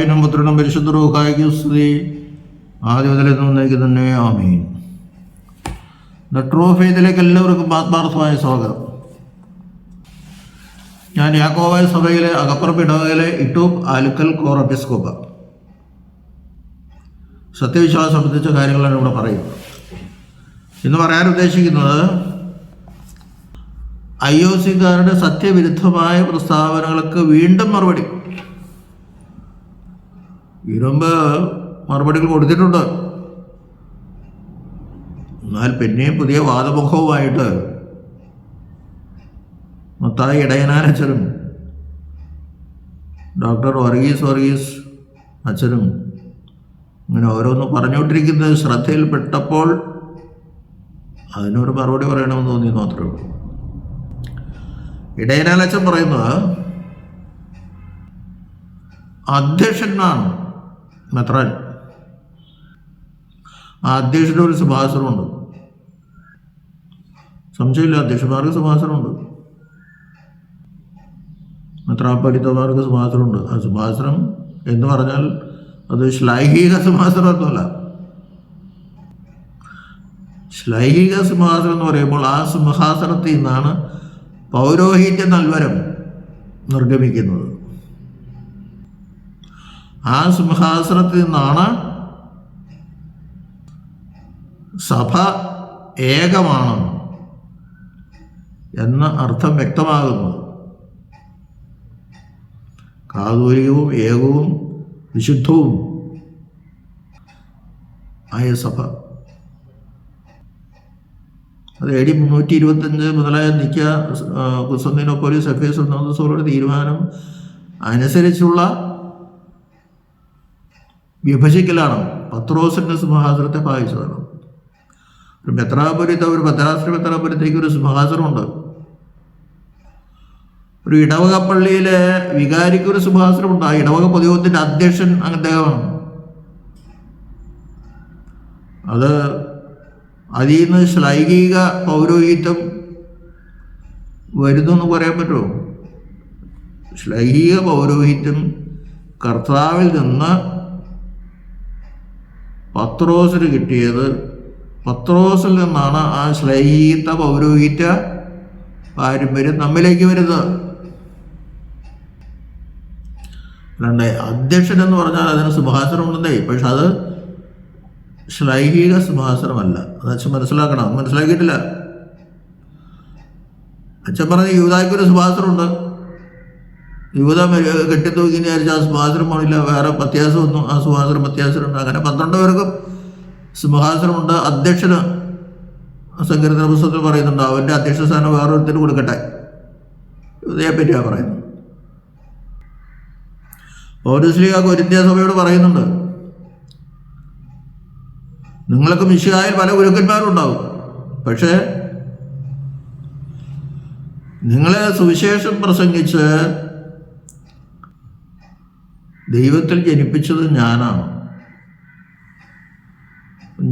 പിതാവിനും പുത്രനും പരിശുദ്ധ റൂഹായിക്കും സ്തുതി ആദ്യം മുതലേ നന്നേക്ക് തന്നെ ആമീൻ. ട്രൂ ഫെയ്ത്തിലേക്ക് എല്ലാവർക്കും ആത്മാർത്ഥമായ സ്വാഗതം. ഞാൻ യാക്കോവായ സഭയിലെ അകപ്പുറം ഇടവകയിലെ ഇട്ടൂപ്പ് ആലുക്കൽ കോർ എപ്പിസ്കോപ്പ. സത്യവിശ്വാസം സംബന്ധിച്ച കാര്യങ്ങളാണ് ഇവിടെ പറയുന്നത്. ഇന്ന് പറയാൻ ഉദ്ദേശിക്കുന്നത് ഐ ഒ സിക്കാരുടെ സത്യവിരുദ്ധമായ പ്രസ്താവനകൾക്ക് വീണ്ടും മറുപടി ഇതിനുമ്പ് മറുപടികൾ കൊടുത്തിട്ടുണ്ട്. എന്നാൽ പിന്നെയും പുതിയ വാദമുഖവുമായിട്ട് മത്തായി ഇടയനാനച്ഛനും ഡോക്ടർ വർഗീസ് വർഗീസ് അച്ഛനും ഇങ്ങനെ ഓരോന്ന് പറഞ്ഞുകൊണ്ടിരിക്കുന്നത് ശ്രദ്ധയിൽപ്പെട്ടപ്പോൾ അതിനൊരു മറുപടി പറയണമെന്ന് തോന്നി മാത്രമേ ഉള്ളൂ. ഇടയനാലച്ചൻ പറയുന്നത് അധ്യക്ഷനാണ് മെത്രാൻ. ആ അധ്യക്ഷന്റെ ഒരു ശുഭാസനമുണ്ട് സംശയമില്ല അധ്യക്ഷന്മാർക്ക് ശുഭാസനമുണ്ട് മെത്രാപ്പലിത്തമാർക്ക് ശുഭാസനമുണ്ട് ആ ശുഭാസനം എന്ന് പറഞ്ഞാൽ അത് ശ്ലൈഹിക സിംഹാസനമൊന്നുമല്ല ശ്ലൈഹിക സിംഹാസനം എന്ന് പറയുമ്പോൾ ആ സിംഹാസനത്തിൽ നിന്നാണ് പൗരോഹിത്യ നൽവരം നിർഗമിക്കുന്നത്. ആ സിംഹാസനത്തിൽ നിന്നാണ് സഭ ഏകമാണ് എന്ന അർത്ഥം വ്യക്തമാകുന്നത്. കാതൂരികവും ഏകവും വിശുദ്ധവും ആയ സഭ. അത് എ ഡി മുന്നൂറ്റി ഇരുപത്തഞ്ച് മുതലായ നിക്ക കുസന്തിനോപ്പോലീസ് എഫേസ് ഒന്നാമത്തെ തീരുമാനം അനുസരിച്ചുള്ള വിഭജിക്കലാണ്. പത്രോസിന്റെ സിംഹാസനത്തെ ഭാഗിച്ചതാണ് ഒരു മെത്രാപുരത്ത് ഒരു ഭദ്രാശ്രീ മെത്രാപുരത്തേക്ക് ഒരു സിംഹാസനമുണ്ട്. ഒരു ഇടവക പള്ളിയിലെ വികാരിക്ക് ഒരു സിംഹാസനമുണ്ട്. ആ ഇടവക പൊതുയോഗത്തിന്റെ അധ്യക്ഷൻ അദ്ദേഹമാണ്. അത് അതിൽ നിന്ന് ശ്ലൈംഗിക പൗരോഹിത്യം വരുന്നു എന്ന് പറയാൻ പറ്റുമോ? ശ്ലൈംഗിക പൗരോഹിത്യം കർത്താവിൽ നിന്ന് പത്രോസിന് കിട്ടിയത്. പത്രോസിൽ നിന്നാണ് ആ സ്ലൈത്ത പൗരോഹിത്യ പാരമ്പര്യം നമ്മിലേക്ക് വരുന്നത്. അല്ലാണ്ട് അധ്യക്ഷൻ എന്ന് പറഞ്ഞാൽ അതിന് സുഭാസനം ഉണ്ടെന്നേ പക്ഷെ അത് ശ്ലൈഹിക സുഭാസനമല്ല. അത് അച്ഛൻ മനസ്സിലാക്കണം. മനസ്സിലാക്കിയിട്ടില്ല. അച്ഛൻ പറഞ്ഞ യുവതായ്ക്കൊരു സിംഹാസനമുണ്ട് യുവത കെട്ടിത്തൂക്കി വിചാരിച്ച ആ സിംഹാസനം പോണില്ല വേറെ ഒന്നും ആ സിംഹാസനം ഉണ്ട് അങ്ങനെ പന്ത്രണ്ട് പേർക്കും സിംഹാസനമുണ്ട്. അധ്യക്ഷന് സങ്കീർത്തന പുസ്തകത്തിൽ പറയുന്നുണ്ട് അവന്റെ അധ്യക്ഷ സ്ഥാനം വേറൊരുത്തിന് കൊടുക്കട്ടെ. യുവതയെ പറ്റിയാണ് പറയുന്നത്. പൗരസ്ലിക കൊരിന്ത്യ സഭയോട് പറയുന്നുണ്ട് നിങ്ങൾക്ക് മിശിഹായിൽ പല ഗുരുക്കന്മാരും ഉണ്ടാവും പക്ഷേ നിങ്ങളെ സുവിശേഷം പ്രസംഗിച്ച് ദൈവത്തിൽ ജനിപ്പിച്ചത് ഞാനാണ്.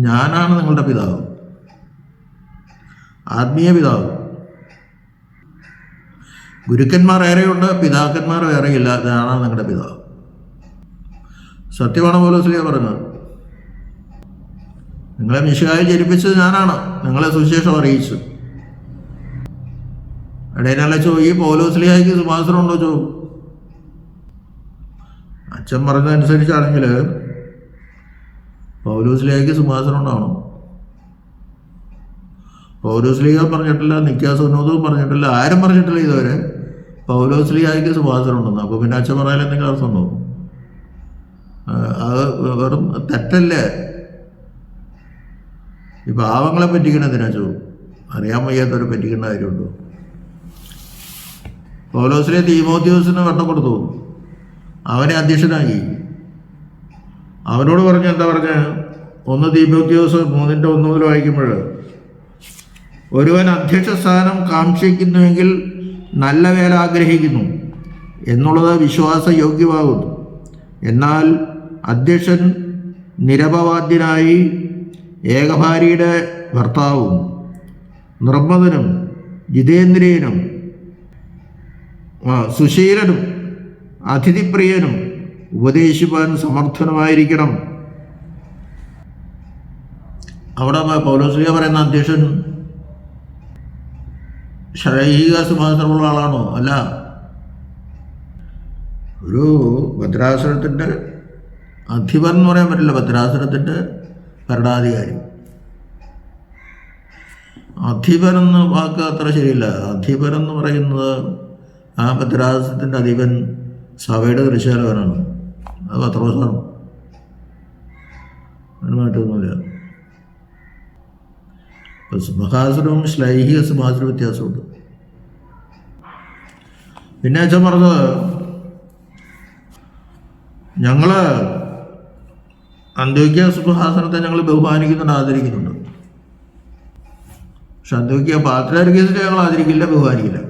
ഞാനാണ് നിങ്ങളുടെ പിതാവ്. ആത്മീയ പിതാവ്. ഗുരുക്കന്മാർ ഏറെയുണ്ട് പിതാക്കന്മാർ ഏറെയില്ല ഞാനാണ് നിങ്ങളുടെ പിതാവ്. സത്യമാണ് പോലീസിലിയ പറഞ്ഞത് നിങ്ങളെ മിശുകായി ജനിപ്പിച്ചത് ഞാനാണ് നിങ്ങളെ സുവിശേഷം അറിയിച്ചു. ഇടയിനല്ല ചോ ഈ പൗലോസ്ലിഹായിക്ക് സിംഹാസനം ഉണ്ടോ? ചോ അച്ഛൻ പറഞ്ഞതനുസരിച്ചാണെങ്കിൽ പൗലോസ്ലിഹായിക്ക് സിംഹാസനം ഉണ്ടാവണം. പൗലോസ്ലിഹ പറഞ്ഞിട്ടില്ല നിക്കാസുനോദവും പറഞ്ഞിട്ടില്ല ആരും പറഞ്ഞിട്ടില്ല ഇതുവരെ. പൗലോസ്ലിഹയ്ക്ക് സുഭാസനം ഉണ്ടെന്ന്. അപ്പോൾ പിന്നെ അച്ഛൻ പറയാൻ എന്തെങ്കിലും അർത്ഥം ഉണ്ടോ? അത് വെറും തെറ്റല്ലേ? ഈ പാവങ്ങളെ പറ്റിക്കണതിനാ ചോ അറിയാൻ വയ്യാത്തവരെ പറ്റിക്കേണ്ട കാര്യമുണ്ടോ? പൗലോസിലെ തീമോത്യോസിന് വട്ടം കൊടുത്തു. അവനെ അധ്യക്ഷനാക്കി. അവനോട് പറഞ്ഞു എന്താ പറഞ്ഞ? ഒന്ന് തീമോത്യോസ് മൂന്നിന്റെ ഒന്ന് മുതൽ വായിക്കുമ്പോൾ. ഒരുവൻ അധ്യക്ഷ സ്ഥാനം കാക്ഷിക്കുന്നുവെങ്കിൽ നല്ല വേല ആഗ്രഹിക്കുന്നു എന്നുള്ളത് വിശ്വാസയോഗ്യമാകുന്നു. എന്നാൽ അധ്യക്ഷൻ നിരപവാദ്യനായി ഏകഭാര്യയുടെ ഭർത്താവും നിർമ്മതനും ജിതേന്ദ്രിയനും സുശീലനും അതിഥിപ്രിയനും ഉപദേശിപ്പാൻ സമർത്ഥനുമായിരിക്കണം. അവിടെ പൗലോസ്ലിയ പറയുന്ന അധ്യക്ഷൻ ശൈഹിക സുഭാസനമുള്ള ആളാണോ? അല്ല. ഒരു ഭദ്രാസനത്തിന്റെ അധിപൻ എന്ന് പറയാൻ പറ്റില്ല. ഭദ്രാസനത്തിന്റെ ഭരണാധികാരി. അധിപൻ എന്ന വാക്ക് അത്ര ശരിയില്ല. അധിപൻ എന്ന് പറയുന്നത് ആ ഭദ്രാസനത്തിന്റെ അധിപൻ സഭയുടെ ദൃശ്യാലോചനാണ് അത് പത്രോസാണ് അതിന് മാറ്റമൊന്നുമില്ല. സിംഹാസനവും ശ്ലൈഹിക സിംഹാസന വ്യത്യാസമുണ്ട്. പിന്നെ അച്ഛൻ പറഞ്ഞത് ഞങ്ങൾ അന്ത്യോക്യ സിംഹാസനത്തെ ഞങ്ങൾ ബഹുമാനിക്കുന്നുണ്ട് ആദരിക്കുന്നുണ്ട്. പക്ഷെ അന്ത്യോക്യ പാത്രാർക്കേസിനെ ഞങ്ങൾ ആദരിക്കില്ല ബഹുമാനിക്കില്ല.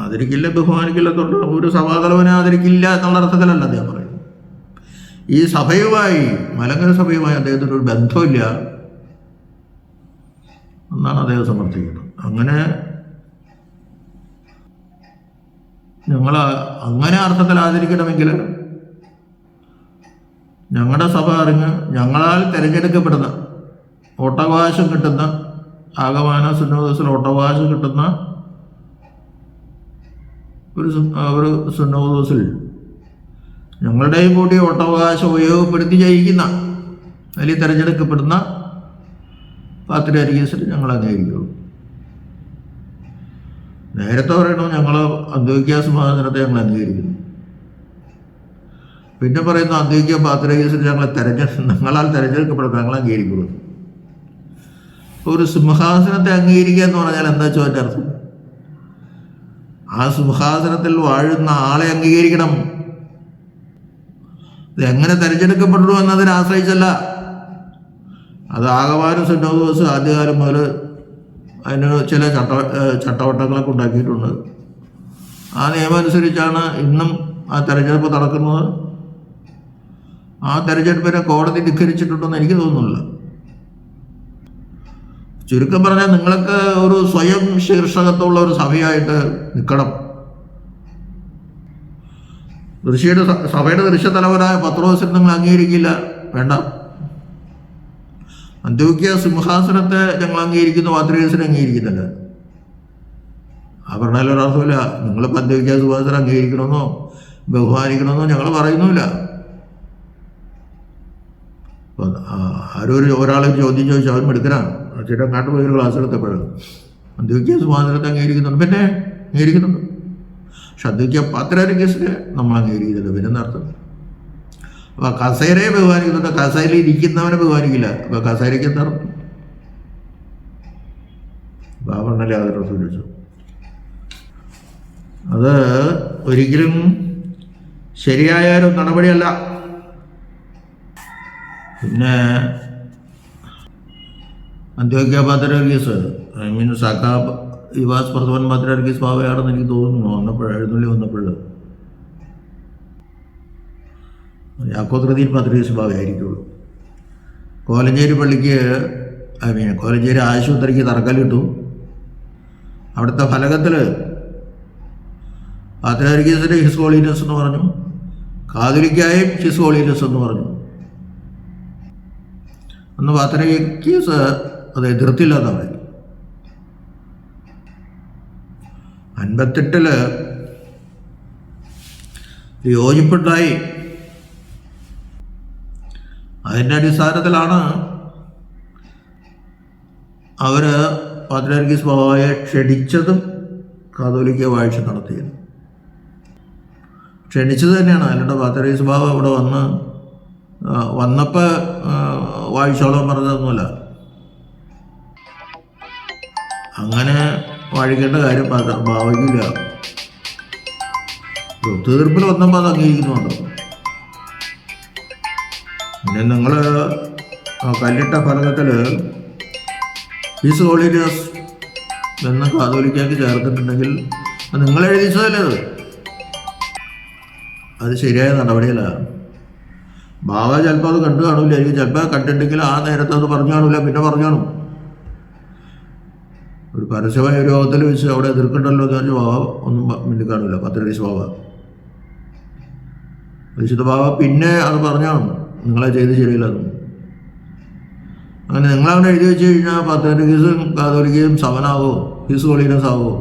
ആദരിക്കില്ല ബഹുമാനിക്കില്ല തൊട്ട് ഒരു സഭാതലവനെ ആദരിക്കില്ല എന്നുള്ള അർത്ഥത്തിലല്ല അദ്ദേഹം പറയുന്നത്. ഈ സഭയുമായി മലങ്കര സഭയുമായി അദ്ദേഹത്തിന് ഒരു ബന്ധമില്ല എന്നാണ് അദ്ദേഹം സമർത്ഥിക്കുന്നത്. അങ്ങനെ ഞങ്ങൾ അങ്ങനെ അർത്ഥത്തിൽ ആദരിക്കണമെങ്കിൽ ഞങ്ങളുടെ സഭ അറിഞ്ഞ് ഞങ്ങളാൽ തിരഞ്ഞെടുക്കപ്പെടുന്ന ഓട്ടവകാശം കിട്ടുന്ന ആഗമാന സുന്നോദസിൽ ഓട്ടവകാശം കിട്ടുന്ന ഒരു ഒരു സുന്നോദസിൽ ഞങ്ങളുടെയും കൂടി ഓട്ടവകാശം ഉപയോഗപ്പെടുത്തി ജയിക്കുന്ന അതിൽ തിരഞ്ഞെടുക്കപ്പെടുന്ന പാത്രിയാരികേസിൽ ഞങ്ങൾ അംഗീകരിക്കുള്ളൂ. നേരത്തെ പറയണു ഞങ്ങൾ അദ്വൈക്യ സമാധാനത്തെ ഞങ്ങൾ അംഗീകരിക്കുന്നു. പിന്നെ പറയുന്നു അദ്വൈക്യ പാത്രികേസിൽ ഞങ്ങൾ തെരഞ്ഞെ ഞങ്ങളാൽ തിരഞ്ഞെടുക്കപ്പെടുന്നു ഞങ്ങൾ അംഗീകരിക്കുള്ളൂ. ഒരു സിംഹാസനത്തെ അംഗീകരിക്കുക എന്ന് പറഞ്ഞാൽ എന്താ ചോദിച്ച അർത്ഥം? ആ സിംഹാസനത്തിൽ വാഴുന്ന ആളെ അംഗീകരിക്കണം. ഇത് എങ്ങനെ തിരഞ്ഞെടുക്കപ്പെടുന്നു എന്നതിനെ ആശ്രയിച്ചല്ല. അത് ആകമാനം ദിവസ് ആദ്യകാലം മുതൽ അതിന് ചില ചട്ട ചട്ടവട്ടങ്ങളൊക്കെ ഉണ്ടാക്കിയിട്ടുണ്ട്. ആ നിയമം അനുസരിച്ചാണ് ഇന്നും ആ തെരഞ്ഞെടുപ്പ് നടക്കുന്നത്. ആ തെരഞ്ഞെടുപ്പിനെ കോടതി ധിക്കരിച്ചിട്ടുണ്ടെന്ന് എനിക്ക് തോന്നുന്നില്ല. ചുരുക്കം പറഞ്ഞാൽ നിങ്ങൾക്ക് ഒരു സ്വയം ശീർഷകത്തുള്ള ഒരു സഭയായിട്ട് നിൽക്കണം. ഋഷിയുടെ സഭയുടെ ദൃശ്യതലവനായ പത്രോസിനെ നിങ്ങൾ അംഗീകരിക്കില്ല. വേണ്ട. അന്ത്യോക്യ സിംഹാസനത്തെ ഞങ്ങൾ അംഗീകരിക്കുന്നു പാത്രികേസിനെ അംഗീകരിക്കുന്നില്ല. ആ പറഞ്ഞാൽ ഒരർത്ഥമില്ല. നിങ്ങൾ അന്ത്യോക്യ സിംഹാസനം അംഗീകരിക്കണമെന്നോ ബഹുമാനിക്കണമെന്നോ ഞങ്ങൾ പറയുന്നുമില്ല. ആരോ ഒരു ഒരാളെ ചോദ്യം ചോദിച്ചാൽ അവൻ എടുക്കനാണ് ചേട്ടൻ കാട്ടു പോയൊരു ക്ലാസ് എടുത്തപ്പോഴും അന്ത്യോക്യ സിംഹാസനത്തെ അംഗീകരിക്കുന്നുണ്ട് പിന്നെ അംഗീകരിക്കുന്നുണ്ട് പക്ഷെ അന്ത്യോക്യ പാത്രാരി കേസിന് നമ്മൾ അംഗീകരിക്കുന്നില്ല പിന്നെ നടത്തും അപ്പൊ കസേരയെ ബഹുമാനിക്കുന്നുണ്ട്. കസേരയിൽ ഇരിക്കുന്നവനെ ബഹുമാനിക്കില്ല. അപ്പൊ കസേരയ്ക്ക് എന്താ ബാബണ്ണല്ലേ അപ്പൊ ആ സൂചിച്ചു അത് ഒരിക്കലും ശരിയായ ഒരു നടപടിയല്ല. പിന്നെ അന്ത്യോക്യ പാത്രർഗീസ് ഐ മീൻ സഖാ യുവാസ് പ്രഥമൻ പാത്രർഗീസ് ബാബയാണെന്ന് എനിക്ക് തോന്നുന്നു. വന്നപ്പോൾ എഴുന്നള്ളി വന്നപ്പോൾ യാക്കോത്രതിയിൽ പത്രീസ് ബാബയായിരിക്കുള്ളൂ കോലഞ്ചേരി പള്ളിക്ക് ഐ മീൻ കോലഞ്ചേരി ആശുപത്രിക്ക് തറക്കല്ലിട്ടു. അവിടുത്തെ ഫലകത്തിൽ പാത്രർഗീസിന്റെ ഹിസ് ഹോളിനെസ് എന്ന് പറഞ്ഞു. കാതുലിക്കായും ഹിസ് ഹോളിനെസ് എന്ന് പറഞ്ഞു. അന്ന് പാത്രകീസ് അത് എതിർത്തില്ലാതെ എന്ന് പറയും അൻപത്തെട്ടിൽ യോജിപ്പുണ്ടായി. അതിന്റെ അടിസ്ഥാനത്തിലാണ് അവർ പാത്രാർഗീസ് സ്വഭാവയെ ക്ഷണിച്ചതും കാതോലിക്ക വാഴ്ച നടത്തിയത്. ക്ഷണിച്ചത് തന്നെയാണ്. അല്ലാണ്ട് പാത്രാർഗീസ് സ്വഭാവം ഇവിടെ വന്ന് വന്നപ്പോൾ വാഴ്ചകളും പറഞ്ഞതൊന്നുമല്ല. അങ്ങനെ വാഴിക്കേണ്ട കാര്യം ഭാവിക്കില്ല. ഒത്തുതീർപ്പിൽ വന്നപ്പോൾ അത് അംഗീകരിക്കുന്നുണ്ടോ പിന്നെ നിങ്ങൾ കല്ലിട്ട ഫലകത്തിൽ ഈസ് ഹോളിനസ് എന്ന് കാതോലിക്കാക്ക് ചേർത്തിട്ടുണ്ടെങ്കിൽ നിങ്ങൾ എഴുതിച്ചതല്ലേ അത്? അത് ശരിയായ നടപടിയല്ല. ബാബ ചിലപ്പോൾ അത് കണ്ടു കാണില്ലായിരിക്കും ചിലപ്പോൾ കണ്ടിട്ടുണ്ടെങ്കിൽ ആ നേരത്തെ അത് പറഞ്ഞു കാണില്ല പിന്നെ പറഞ്ഞു കാണും. ഒരു പരസ്യമായ ഒരു യോഗത്തിൽ വെച്ച് അവിടെ എതിർക്കണ്ടല്ലോ എന്ന് പറഞ്ഞ് ബാബ ഒന്നും മിണ്ടി കാണില്ല. പത്രടീസ് ബാബ വിശുദ്ധ ബാബ പിന്നെ അത് പറഞ്ഞാണ് നിങ്ങളെ ചെയ്ത് ശരിയില്ലെന്ന് അങ്ങനെ നിങ്ങളവിടെ എഴുതി വെച്ച് കഴിഞ്ഞാൽ പത്തനംതിട്ടയും കാതോലിക്കയും സമനാവോ ഹിസ് ഹോളിനസ് ആവോ?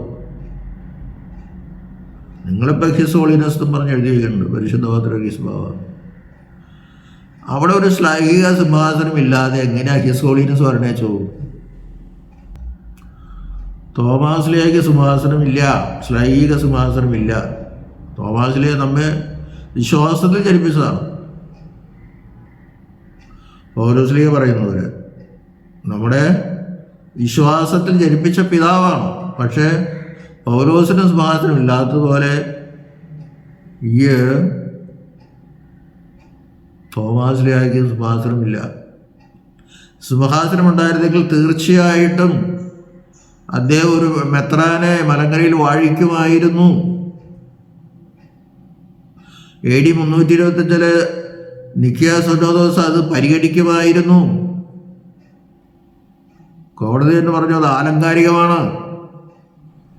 നിങ്ങളിപ്പോൾ ഹിസ് ഹോളിനസ് എന്ന് പറഞ്ഞ് എഴുതി വയ്ക്കുന്നുണ്ട് പരിശുദ്ധ പത്രഗീസ് ബാബ അവിടെ ഒരു ശ്ലൈഹിക സിംഹാസനം ഇല്ലാതെ എങ്ങനെയാ ഹിസ് ഹോളിനസ് പറഞ്ഞേച്ചോ തോമാസിലേക്ക് സിംഹാസനമില്ല ശ്ലൈഹിക സിംഹാസനമില്ല തോമാസിലെ നമ്മെ വിശ്വാസത്തിൽ ജനിപ്പിച്ചതാണ്. പൗലോസ്ലിക പറയുന്നവര് നമ്മുടെ വിശ്വാസത്തിൽ ജനിപ്പിച്ച പിതാവാണ്. പക്ഷേ പൗലോസിന് സിംഹാസനം ഇല്ലാത്തതുപോലെ ഈ തോമാസിലേക്ക് സിംഹാസനമില്ല സിംഹാസനം ഉണ്ടായിരുന്നെങ്കിൽ തീർച്ചയായിട്ടും അദ്ദേഹം ഒരു മെത്രാനെ മലങ്കരയിൽ വാഴിക്കുമായിരുന്നു. എ ഡി മുന്നൂറ്റി ഇരുപത്തഞ്ചിൽ നിക്കിയ സുനോദോസ് അത് പരിഗണിക്കുമായിരുന്നു. കോടതി എന്ന് പറഞ്ഞു അത് ആലങ്കാരികമാണ്.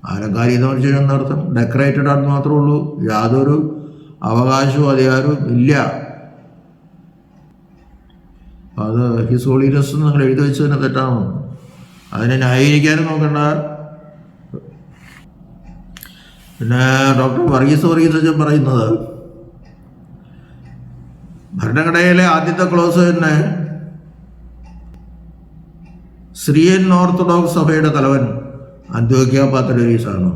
ആലങ്കാരികം എന്ന് വെച്ചാൽ എന്നർത്ഥം ഡെക്കറേറ്റഡ് ആണെന്ന് മാത്രമേ ഉള്ളൂ. യാതൊരു അവകാശവും അധികാരവും ഇല്ല. അത് ഹിസ് ഹോളിനസ് നിങ്ങൾ എഴുതി വെച്ചതിന് തെറ്റാണ്? അതിനെ ന്യായീകരിക്കാനും നോക്കണ്ട. പിന്നെ ഡോക്ടർ വർഗീസ് വർഗീസ് അച്ഛൻ പറയുന്നത് ഭരണഘടനയിലെ ആദ്യത്തെ ക്ലോസ് തന്നെ സിറിയൻ ഓർത്തഡോക്സ് സഭയുടെ തലവൻ അന്ത്യോക്യ പാത്രീസാണ്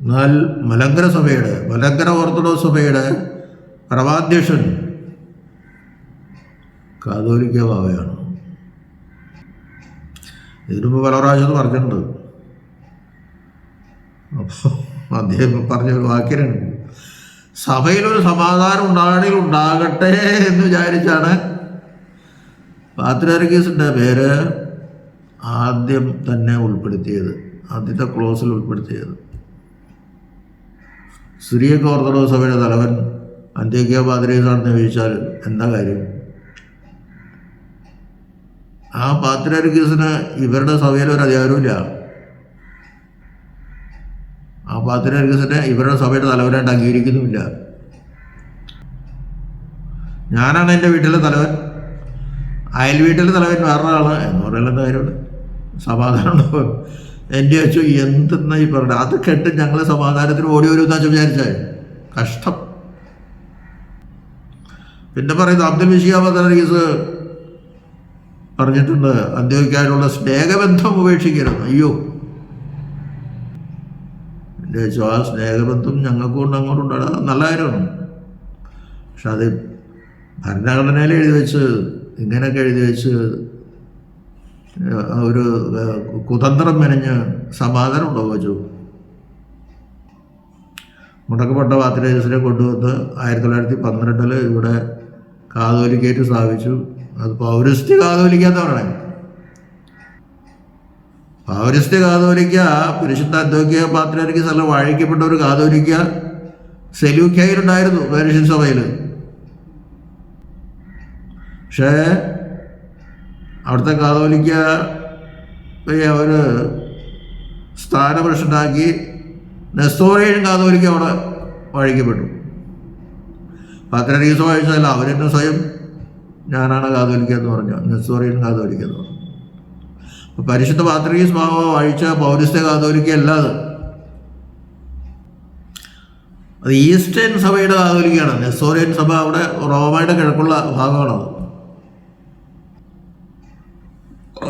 എന്നാൽ മലങ്കര സഭയുടെ മലങ്കര ഓർത്തഡോക്സ് സഭയുടെ പ്രവാധ്യക്ഷൻ കാതോലിക്ക ഇതിനുമ്പ് പല പ്രാവശ്യം പറഞ്ഞിട്ടുണ്ട്. അപ്പോൾ അദ്ദേഹം പറഞ്ഞ ഒരു വാക്യനാണ് സഭയിലൊരു സമാധാനം ഉണ്ടാകണമെങ്കിൽ ഉണ്ടാകട്ടെ എന്ന് വിചാരിച്ചാണ് പാത്രാർക്കീസിന്റെ പേര് ആദ്യം തന്നെ ഉൾപ്പെടുത്തിയത് ആദ്യത്തെ ക്ലോസിൽ ഉൾപ്പെടുത്തിയത്. സിറിയക്ക് ഓർത്തഡോക്സ് സഭയുടെ തലവൻ അന്ത്യോക്യ പാത്രീസാണെന്ന് ചോദിച്ചാൽ എന്താ കാര്യം? ആ പാത്രാർക്കീസിന് ഇവരുടെ സഭയിൽ ഒരു അധികാരമില്ല ആ പാത്രാർക്കീസിനെ ഇവരുടെ സഭയുടെ തലവനായിട്ട് അംഗീകരിക്കുന്നുമില്ല ഞാനാണ് എന്റെ വീട്ടിലെ തലവൻ. അയൽ വീട്ടിലെ തലവൻ വേറൊരാൾ എന്ന് പറയുന്നത് കാര്യമുണ്ട്? സമാധാനം എന്റെ അച്ഛൻ എന്തെന്നാ ഈ പറഞ്ഞത്? അത് കേട്ട് ഞങ്ങൾ സമാധാനത്തിന് ഓടി വരും എന്നാ വിചാരിച്ചേ. കഷ്ടം. പിന്നെ പറയുന്നത് അബ്ദുൽ വിഷിയ പത്രീസ് പറഞ്ഞിട്ടുണ്ട്. അന്ത്യോക്കാനുള്ള സ്നേഹബന്ധം ഉപേക്ഷിക്കരുത്. അയ്യോ. എന്റെ ആ സ്നേഹബന്ധം ഞങ്ങൾക്ക് കൊണ്ട് അങ്ങോട്ട് ഉണ്ടാകാം നല്ല കാര്യമാണ്. പക്ഷെ അത് ഭരണഘടനയിൽ എഴുതി വെച്ച് ഇങ്ങനെയൊക്കെ എഴുതി വെച്ച് ഒരു കുതന്ത്രം മെനഞ്ഞ് സമാധാനം ഉണ്ടാവുക മുടക്കപ്പെട്ട പാത്രേജസിനെ കൊണ്ടുവന്ന് ആയിരത്തി തൊള്ളായിരത്തി പന്ത്രണ്ടിൽ ഇവിടെ കാതോലിക്കേറ്റ് സ്ഥാപിച്ചു. അത് പൗരസ്ത്യ കാതോലിക്ക എന്ന് പറയണേ. പൗരസ്ത്യ കാതോലിക്ക പരിശുദ്ധ അദ്വൈക പാത്രക്ക് സ്ഥലം വാഴിക്കപ്പെട്ട ഒരു കാതോലിക്ക സെലൂക്കയിലുണ്ടായിരുന്നു പേരിഷ്യൻ സഭയിൽ പക്ഷേ അവിടുത്തെ കാതോലിക്ക അവർ സ്ഥാനപുരുഷനാക്കി നെസ്തോറിയൻ കാതോലിക്ക അവിടെ വാഴിക്കപ്പെട്ടു. പത്രരീസ് വായിച്ചതല്ല അവരെന്നെ സ്വയം ഞാനാണ് കാതോലിക്ക എന്ന് പറഞ്ഞു. നെസ്സോറിയൻ കാതോലിക്ക എന്ന് പറഞ്ഞു പരിശുദ്ധ പാത്രീസ് സ്വഭാവം വാഴിച്ച പൗരസ്ത്യ കാതോലിക്ക അല്ല അത് ഈസ്റ്റേൺ സഭയുടെ കാതോലിക്കയാണ്. നെസ്സോറിയൻ സഭ അവിടെ റോമയുടെ കിഴക്കുള്ള ഭാഗമാണത്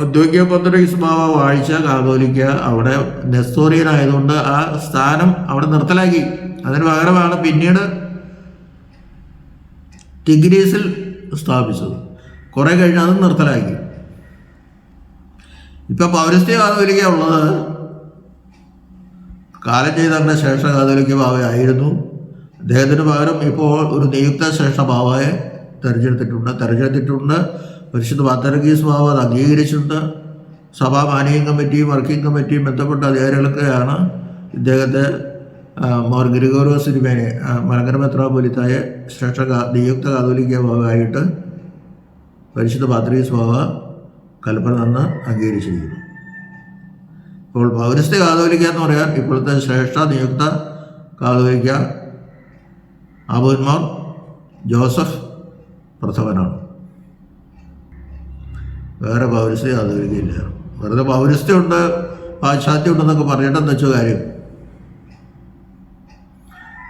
ഔദ്യോഗിക സ്വഭാവം വാഴിച്ച കാതോലിക്ക അവിടെ നെസ്സോറിയൻ ആയതുകൊണ്ട് ആ സ്ഥാനം അവിടെ നിർത്തലാക്കി. അതിന് പകരമാണ് പിന്നീട് ടിഗ്രീസിൽ സ്ഥാപിച്ചത്. കുറേ കഴിഞ്ഞ് അത് നിർത്തലാക്കി. ഇപ്പം പൗരസ്ത്യ കാതോലിക്ക ഉള്ളത്. കാലം ചെയ്തതിന്റെ ശ്രേഷ്ഠ കാതോലിക്ക ബാവയായിരുന്നു അദ്ദേഹത്തിന് പകരം ഇപ്പോൾ ഒരു നിയുക്ത ശ്രേഷ്ഠ ബാവയെ തെരഞ്ഞെടുത്തിട്ടുണ്ട് തെരഞ്ഞെടുത്തിട്ടുണ്ട്. പരിശുദ്ധ പത്തരഗീസ് ബാവ അത് അംഗീകരിച്ചിട്ടുണ്ട്. സഭാ മാനേജിംഗ് കമ്മിറ്റിയും വർക്കിംഗ് കമ്മിറ്റിയും ബന്ധപ്പെട്ട അധികാരികളൊക്കെയാണ് ഇദ്ദേഹത്തെ മോർ ഗ്രിഗോറിയോസ് മലങ്കര മെത്രാപൊലിത്തായ ശ്രേഷ്ഠ നിയുക്ത കാതോലിക്ക ബാവയായിട്ട് പരിശുദ്ധ പാത്രീസ് സ്വഭാവ കൽപ്പന നിന്ന് അംഗീകരിച്ചിരിക്കുന്നു. ഇപ്പോൾ പൗരസ്ത്യ കാതോലിക്ക എന്ന് പറയാൻ ഇപ്പോഴത്തെ ശ്രേഷ്ഠ നിയുക്ത കാതോലിക്ക അബുന്മാർ ജോസഫ് പ്രഥമനാണ്. വേറെ പൗരസ്ത്യ കാതോലിക്കയില്ല വെറുതെ പൗരസ്ത്യമുണ്ട് പാശ്ചാത്യം ഉണ്ടെന്നൊക്കെ പറഞ്ഞിട്ടെന്ന് വെച്ച കാര്യം?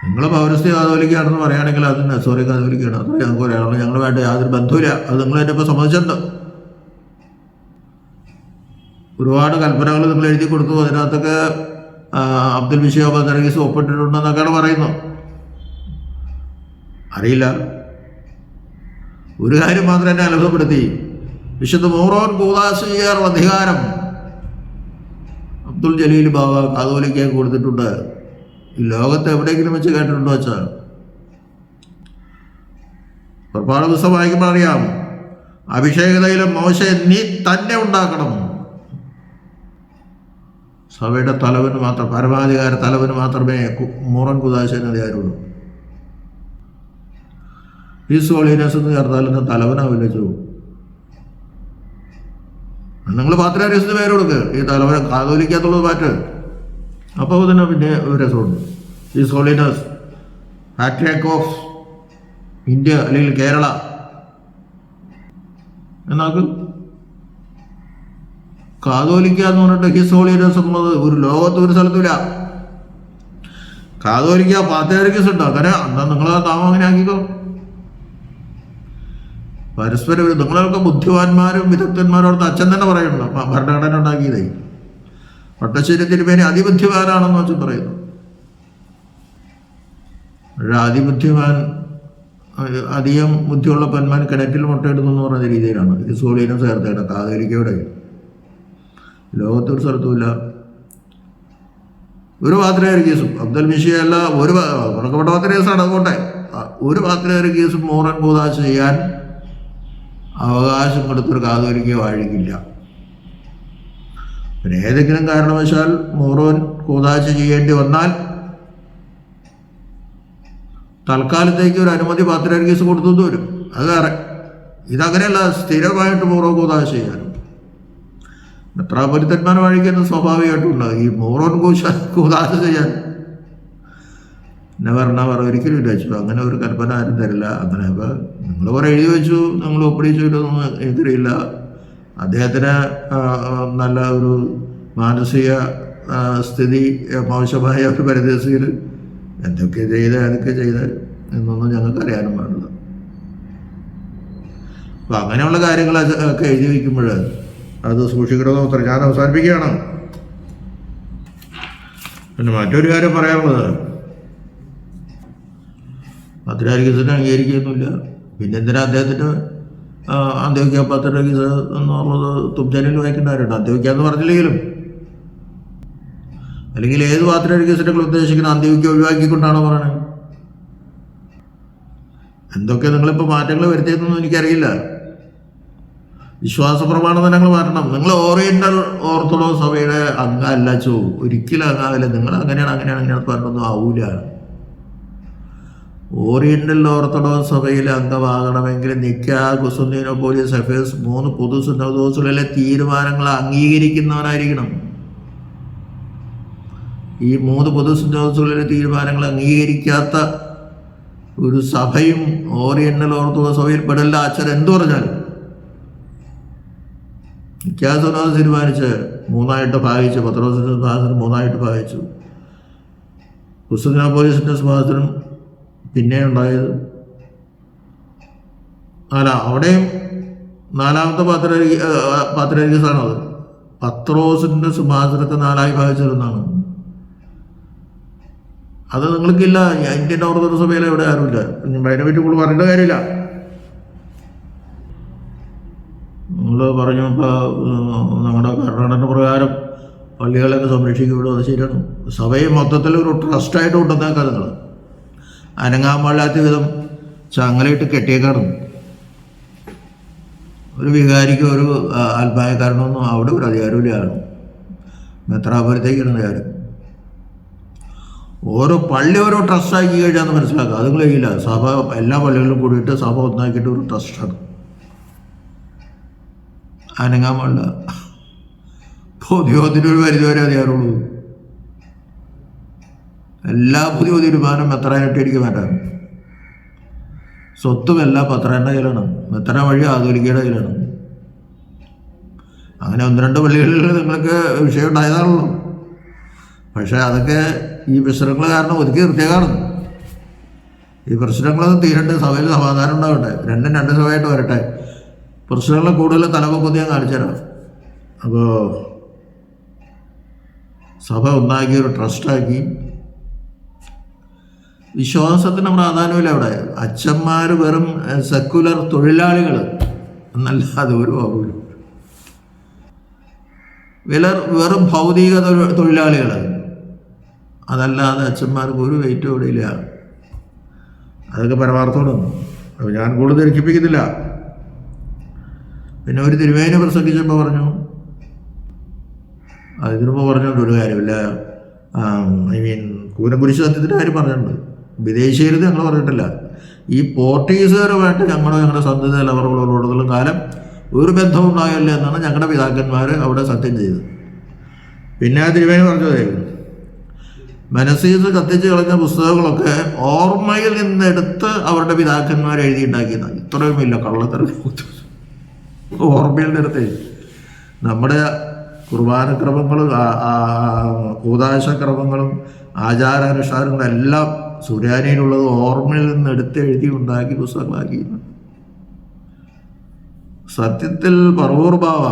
നിങ്ങൾ പൗരസ്ത്യ കാതോലിക്കാണെന്ന് പറയുകയാണെങ്കിൽ അത് സോറി കാതോലിക്കാണ് അത്ര ഞങ്ങൾക്ക് പറയാനുള്ളൂ ഞങ്ങൾ വേണ്ട യാതൊരു ബന്ധമില്ല അത് നിങ്ങൾ എന്റെ ഇപ്പോൾ സമ്മതിച്ചെന്തോ ഒരുപാട് കൽപ്പനകൾ നിങ്ങൾ എഴുതി കൊടുത്തു. അതിനകത്തൊക്കെ അബ്ദുൽ ബഷീർ ബദർഗീസ് ഒപ്പിട്ടിട്ടുണ്ടെന്നൊക്കെയാണ് പറയുന്നത്. അറിയില്ല. ഒരു കാര്യം മാത്രം എന്നെ അത്ഭുതപ്പെടുത്തി. വിശുദ്ധ മോറോൻ കൂതാശിയാർ അധികാരം അബ്ദുൽ ജലീൽ ബാബ കാതോലിക്കാൻ കൊടുത്തിട്ടുണ്ട്. ലോകത്ത് എവിടെയെങ്കിലും വെച്ച് കേട്ടിട്ടുണ്ടോ വെച്ചാൽ ഒരുപാട് ദിവസം വായിക്കുമ്പോൾ അറിയാം. അഭിഷേകതയിലും മോശ നീ തന്നെ ഉണ്ടാക്കണം. സഭയുടെ തലവന് മാത്രം പരമാധികാര തലവന് മാത്രമേ മൂറൻ കുദാശന് അധികാരമുള്ളൂ ഈ സോളിനസ് എന്ന് ചേർത്താലൊന്നും തലവനാവില്ല ചോ നിങ്ങൾ പാത്രാരിസിന് പേര് കൊടുക്ക്. ഈ തലവനെ കാതോലിക്കാത്തുള്ളത് മാറ്റ്. അപ്പോൾ തന്നെ പിന്നെ രസമുണ്ട്. ഈ സോളിനസ് ഹാട്രിയാക്ക് ഓഫ് ഇന്ത്യ അല്ലെങ്കിൽ കേരള എന്നാക്ക്? കാതോലിക്ക എന്ന് പറഞ്ഞിട്ട് ഹിസോളിനസ് എന്നുള്ളത് ഒരു ലോകത്ത് ഒരു സ്ഥലത്തുമില്ല. കാതോലിക്ക പാത്തേരിക്കസ് ഉണ്ട്. അങ്ങനെ എന്നാ നിങ്ങൾ നാമം അങ്ങനെ ആക്കിക്കോ. പരസ്പരം നിങ്ങളൊക്കെ ബുദ്ധിമാന്മാരും വിദഗ്ധന്മാരും അവിടുത്തെ അച്ഛൻ തന്നെ പറയുന്നുണ്ട്. ഭരണഘടന ഉണ്ടാക്കിയതേ. പട്ടശ്ശേരി തിരുമേനി അതിബുദ്ധിമാനാണെന്ന് വെച്ച് പറയുന്നു. ആധിപത്യവാൻ അധികം ബുദ്ധിയുള്ള പെന്മാൻ കിണറ്റിൽ മുട്ടയിടുന്നു എന്ന് പറഞ്ഞ രീതിയിലാണ്. ഇത് സോളിയനും ചേർത്തേട്ട കാതോലിക്കയുടെ ലോകത്തൊരു സ്ഥലത്തുമില്ല. ഒരു പാത്രേർ കേസും അബ്ദുൽ മിഷിയല്ല ഒരു ഉറക്കപ്പെട്ട പാത്ര കേസാണ് അതുകൊണ്ടേ ഒരു പാത്രേർ കേസും മോറൻ കൂതാശ ചെയ്യാൻ അവകാശം കൊടുത്തൊരു കാതോലിക്ക വാഴിക്കില്ല പിന്നെ ഏതെങ്കിലും കാരണവശാൽ മോറോൻ കൂതാശ ചെയ്യേണ്ടി വന്നാൽ തൽക്കാലത്തേക്ക് ഒരു അനുമതി പാത്രേർ കേസ് കൊടുത്തു വരും. അത് വേറെ. ഇതങ്ങനെയല്ല സ്ഥിരമായിട്ട് മോറോ കൂതാശ ചെയ്യാനും. മെത്രാപൊലിത്തന്മാർ വഴിക്കുന്ന സ്വാഭാവികമായിട്ടുണ്ട് ഈ മോറോൻ കൂശ കൂതാശ ചെയ്യാൻ. നെവർ പറ ഒരിക്കലും ഇല്ല വെച്ചു അങ്ങനെ ഒരു കൽപ്പന ആരും തരില്ല. അങ്ങനെ അപ്പോൾ നിങ്ങൾ കുറേ എഴുതി വെച്ചു. നിങ്ങൾ ഒപ്പിടിച്ചു. ഇല്ലൊന്നും എനിക്കറിയില്ല അദ്ദേഹത്തിന് നല്ല ഒരു മാനസിക സ്ഥിതി മോശമായ ഒരു പരിതസ്ഥിതിയിൽ എന്തൊക്കെ ചെയ്ത് ഏതൊക്കെ ചെയ്ത് എന്നൊന്നും ഞങ്ങൾക്ക് അറിയാനും പാടില്ല. അപ്പം അങ്ങനെയുള്ള കാര്യങ്ങൾ ഒക്കെ എഴുതി വയ്ക്കുമ്പോൾ അത് സൂക്ഷിക്കണമെന്ന് മാത്രം ഞാൻ അവസാനിപ്പിക്കുകയാണ്. പിന്നെ മറ്റൊരു കാര്യം പറയാനുള്ളത്. പത്രാരികസിനെ അംഗീകരിക്കുന്നില്ല പിന്നെന്തിനാ അദ്ദേഹത്തിന് അന്ത്യോക്യ പത്രാരികസ് എന്നുള്ളത് തുബ്ജനിൽ വായിക്കുന്നവരുണ്ട് അന്ത്യോക്യ എന്ന് പറഞ്ഞില്ലെങ്കിലും. അല്ലെങ്കിൽ ഏത് പാത്രാരികസിനെ ഉദ്ദേശിക്കുന്ന അന്ത്യോക്യ ഒഴിവാക്കിക്കൊണ്ടാണോ പറയുന്നത് എന്തൊക്കെ നിങ്ങളിപ്പോൾ മാറ്റങ്ങൾ വരുത്തിയതെന്നൊന്നും എനിക്കറിയില്ല. വിശ്വാസ പ്രമാണം ഞങ്ങൾ മാറ്റണം. നിങ്ങൾ ഓറിയന്റൽ ഓർത്തഡോക്സ് സഭയുടെ അംഗമല്ല ചോ. ഒരിക്കലും അംഗമല്ല നിങ്ങൾ അങ്ങനെയാണ് അങ്ങനെയാണ് അങ്ങനെയാണ് പറഞ്ഞൊന്നും ആവൂല. ഓറിയന്റൽ ഓർത്തഡോക്സ് സഭയിൽ അംഗമാകണമെങ്കിൽ നിക്ക കുസുദ്ദീനോപോലിസ് അഫേഴ്സ് മൂന്ന് പൊതു സുന്നതോസുകളിലെ തീരുമാനങ്ങൾ അംഗീകരിക്കുന്നവനായിരിക്കണം ഈ മൂന്ന് പൊതു സുന്നതോസുകളിലെ തീരുമാനങ്ങൾ അംഗീകരിക്കാത്ത ഒരു സഭയും ഓറിയന്റൽ ഓർത്തഡോക്സ് സഭയിൽ പെടില്ല അച്ഛൻ എന്തു പറഞ്ഞാൽ നിക്കാസുനോദ തീരുമാനിച്ച് മൂന്നായിട്ട് ഭാഗിച്ചു പത്രോസിന്റെ സിംഹാസനം മൂന്നായിട്ട് ഭാഗിച്ചു. ഗുസുദ്ദീനോ പോലീസിന്റെ സിംഹാസനം പിന്നെ ഉണ്ടായത്? അല്ല അവിടെയും നാലാമത്തെ പാത്ര പാത്രരികസാണ് അത്. പത്രോസിന്റെ സിംഹാസനത്തെ നാലായി ഭാഗിച്ചിരുന്നാണ് അത് നിങ്ങൾക്കില്ല. ഇന്ത്യൻ ഓർത്തഡോക്സ് സഭയിൽ എവിടെ ആരുമില്ല. അതിനെ പറ്റി കൂടുതൽ പറയേണ്ട കാര്യമില്ല. നിങ്ങൾ പറഞ്ഞു നമ്മുടെ ഭരണഘടന പ്രകാരം പള്ളികളൊക്കെ സംരക്ഷിക്കപ്പെടും അത് ശരിയാണ്. സഭയെ മൊത്തത്തിൽ ഒരു ട്രസ്റ്റായിട്ട് കൊണ്ടുവന്നേക്കാം നിങ്ങൾ. അനങ്ങാൻ പാടില്ലാത്ത വിധം ചങ്ങലയിട്ട് കെട്ടിയേക്കാണ് ഒരു വികാരിക്ക് ഒരു ആത്മായക്കാരനൊന്നും അവിടെ ഒരു അധികാരമില്ലാണ് മെത്രാപുരത്തേക്കാണ് കാര്യം ഓരോ പള്ളി ഓരോ ട്രസ്റ്റാക്കി കഴിഞ്ഞാൽ മനസ്സിലാക്കുക. അതും കഴിയില്ല സഭ എല്ലാ പള്ളികളിലും കൂടിയിട്ട് സഭ ഒന്നാക്കിയിട്ട് ഒരു ട്രസ്റ്റാണ് അനങ്ങാൻ പാടില്ല പൊതുയോഗത്തിന്റെ ഒരു പരിധി വരെ അധികാരമുള്ളൂ. എല്ലാ പുതിയ തീരുമാനം എത്രയായിട്ട് എനിക്ക് വേണ്ട സ്വത്തുമെല്ലാം പത്രേന്റെ കയ്യിലാണ്. മെത്തന വഴി ആധുനികയുടെ കയ്യിലാണ്. അങ്ങനെ ഒന്ന് രണ്ട് പള്ളികളിൽ നിങ്ങൾക്ക് വിഷയം ഉണ്ടായതാണല്ലോ. പക്ഷേ അതൊക്കെ ഈ പ്രശ്നങ്ങൾ കാരണം ഒതുക്കി നിർത്തിയേക്കാണ് ഈ പ്രശ്നങ്ങളൊന്നും തീരണ്ട് സഭയിൽ സമാധാനം ഉണ്ടാവട്ടെ. രണ്ടും രണ്ട് സഭയായിട്ട് വരട്ടെ. പ്രശ്നങ്ങൾ കൂടുതൽ തലമുക്കൊന്നും ഞാൻ കാണിച്ചു തരാം. അപ്പോൾ സഭ ഒന്നാക്കി ഒരു ട്രസ്റ്റാക്കി വിശ്വാസത്തിന് പ്രാധാന്യമില്ല അവിടെ. അച്ഛന്മാർ വെറും സെക്കുലർ തൊഴിലാളികൾ എന്നല്ലാതെ ഒരു ആവില്ല വിലർ വെറും ഭൗതിക തൊഴി- തൊഴിലാളികൾ അതല്ലാതെ അച്ഛന്മാർക്ക് ഒരു വെയിറ്റും ഇവിടെ ഇല്ല. അതൊക്കെ പരമാർത്ഥമാണ്. അപ്പോൾ ഞാൻ കൂടുതൽ ദീർഘിപ്പിക്കുന്നില്ല. പിന്നെ ഒരു തിരുവേനെ പ്രസംഗിച്ചപ്പോൾ പറഞ്ഞു അതിനുമ്പോൾ പറഞ്ഞിട്ടുണ്ട് ഒരു കാര്യമില്ല. ഐ മീൻ കൂനക്കുരിശ് സത്യത്തിന്റെ കാര്യം പറഞ്ഞിട്ടുണ്ട്. വിദേശീയരുത് ഞങ്ങൾ പറഞ്ഞിട്ടില്ല. ഈ പോർട്ടുഗീസുകാരുമായിട്ട് ഞങ്ങളുടെ ഞങ്ങളുടെ സന്തതി നിലവറകളോടുള്ള കാലം ഒരു ബന്ധവും ഉണ്ടാകില്ല എന്നാണ് ഞങ്ങളുടെ പിതാക്കന്മാർ അവിടെ സത്യം ചെയ്തത്. പിന്നെ ആ തിരുവേനി പറഞ്ഞതേ മനസ്സീസ് കത്തിച്ച് കളഞ്ഞ പുസ്തകങ്ങളൊക്കെ ഓർമ്മയിൽ നിന്നെടുത്ത് അവരുടെ പിതാക്കന്മാർ എഴുതിയിട്ടുണ്ടാക്കിയതാണ് ഇത്രയുമില്ല കള്ളത്തരം ഓർമ്മയിൽ നിന്നെടുത്ത്. നമ്മുടെ കുർബാനക്രമങ്ങളും കൂതാശക്രമങ്ങളും ആചാരാനുഷ്ഠാനങ്ങളും എല്ലാം സുരാനിയിലുള്ളത് ഓർമ്മയിൽ നിന്ന് എടുത്തെഴുതി ഉണ്ടാക്കി പുസ്തകമാക്കി സത്യത്തിൽ പറവൂർ ബാവ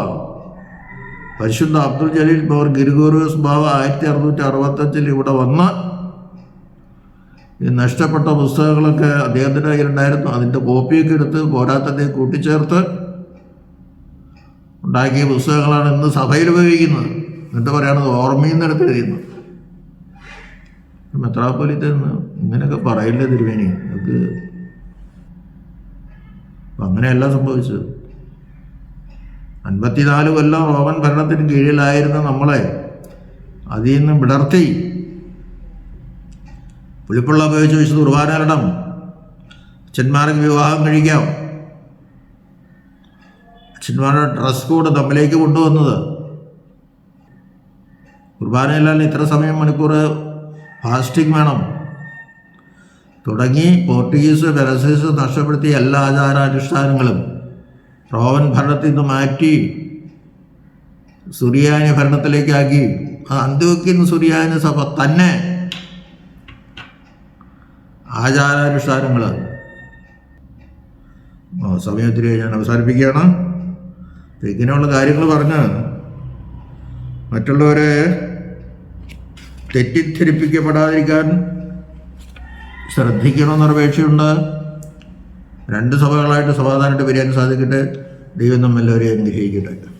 പരിശുദ്ധ അബ്ദുൽ ജലീൽ ബോർ ഗിരിഗോറിയസ് ബാബ ആയിരത്തി അറുന്നൂറ്റി അറുപത്തഞ്ചിൽ ഇവിടെ വന്ന് ഈ നഷ്ടപ്പെട്ട പുസ്തകങ്ങളൊക്കെ അദ്ദേഹത്തിന്റെ കയ്യിലുണ്ടായിരുന്നു. അതിന്റെ കോപ്പിയൊക്കെ എടുത്ത് പോരാത്തതിനെ കൂട്ടിച്ചേർത്ത് ഉണ്ടാക്കിയ പുസ്തകങ്ങളാണ് ഇന്ന് സഭയിൽ ഉപയോഗിക്കുന്നത്. എന്നിട്ട് പറയുന്നത് ഓർമ്മയിൽ നിന്ന് എടുത്ത് മെത്രാപ്പൊലിത്ത ഇങ്ങനെയൊക്കെ പറയില്ല അത് അപ്പം അങ്ങനെയല്ല സംഭവിച്ചത്. അൻപത്തിനാല് കൊല്ലം റോമൻ ഭരണത്തിന് കീഴിലായിരുന്ന നമ്മളെ അതിൽ നിന്ന് വിടർത്തി. പുളിപ്പുള്ള ഉപയോഗിച്ച് വിശുദ്ധ കുർബാനയിടണം അച്ഛന്മാർക്ക് വിവാഹം കഴിക്കാം. അച്ഛന്മാരുടെ ഡ്രസ് കോഡ് തമ്മിലേക്ക് കൊണ്ടുവന്നത്. കുർബാനയിലാണ് ഇത്ര സമയം മണിക്കൂർ ഫാസ്റ്റിംഗ് വേണം. തുടങ്ങി പോർട്ടുഗീസ് പെരസീസ് നഷ്ടപ്പെടുത്തിയ എല്ലാ ആചാരാനുഷ്ഠാനങ്ങളും റോവൻ ഭരണത്തിൽ നിന്ന് മാറ്റി സുറിയാനി ഭരണത്തിലേക്കാക്കി. അന്ത്യോക്യൻ സുറിയാനി സഭ തന്നെ ആചാരാനുഷ്ഠാനങ്ങൾ സമയത്തിൽ ഞാൻ അവസാനിപ്പിക്കുകയാണ്. ഇങ്ങനെയുള്ള കാര്യങ്ങൾ പറഞ്ഞ് മറ്റുള്ളവരെ തെറ്റിദ്ധരിപ്പിക്കപ്പെടാതിരിക്കാൻ ശ്രദ്ധിക്കണമെന്നൊരപേക്ഷയുണ്ട് രണ്ട് സഭകളായിട്ട് സമാധാനമായിട്ട് പിരിയാൻ സാധിക്കട്ടെ. ദൈവം നമ്മെല്ലാവരെയും അനുഗ്രഹിക്കട്ടെ.